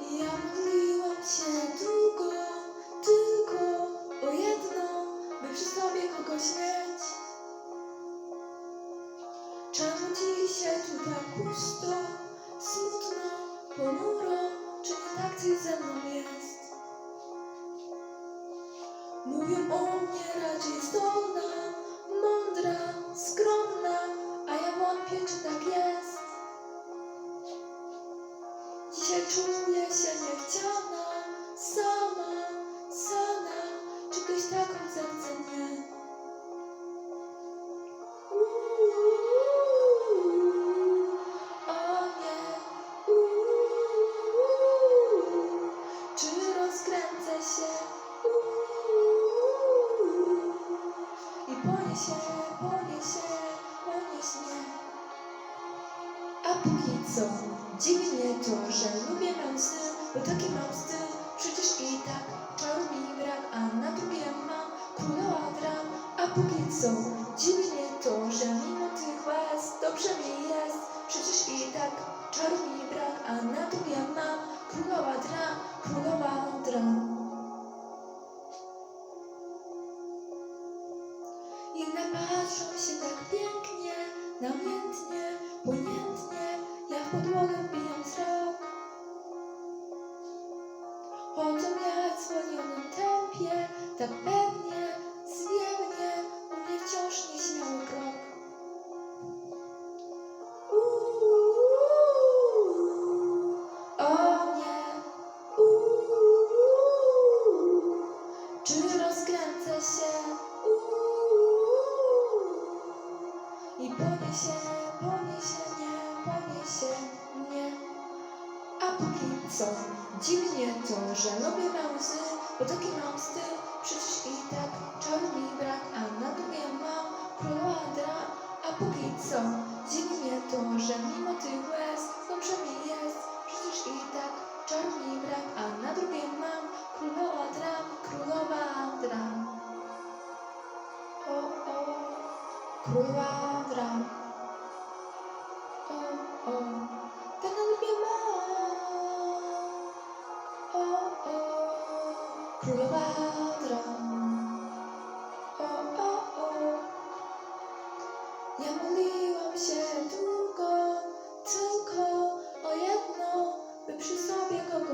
Ja modliłam się długo, tylko o jedno, by przy sobie kogoś mieć. Czemu dzisiaj tu tak pusto, smutno, ponuro, czy nie tak coś ze mną jest? Mówią o mnie raczej zdolna. Dzisiaj czuję się niechciana, sama, sana, czy ktoś taką serce? Uuu, o nie, czy rozkręcę się? I poniesie, poniesie, ponieś mnie. A póki co, dziwi mnie to, że lubię mam styl, bo taki mam styl, przecież i tak czaru mi brak, a na drugie mam królowa dram. A póki co, dziwi mnie to, że mimo tych łez dobrze mi jest, przecież i tak czaru mi brak, a na drugie mam królowa dram, królowa dram. Inne patrzą się tak pięknie, namiętnie, w podłogę wbiją wzrok. Chodzą jak w zwolnionym tempie, tak pewnie, zwiewnie, u mnie wciąż nieśmiały krok. Uuu, o nie, czy rozkręcę się? I poniesie, poniesie mnie, poniesie mnie. A póki co, dziwnie to, że lubię mam łzy, bo taki mam styl, przecież i tak czaru mi brak, a na drugie mam królowa dra. A póki co, dziwnie to, że mimo tych łez dobrze mi jest, przecież i tak czaru mi brak, a na drugie mam królowa dram, królowa dram. O, o, królowa dram. Królowa dron o, o, o. Ja modliłam się długo Tylko o jedno By przy sobie kogoś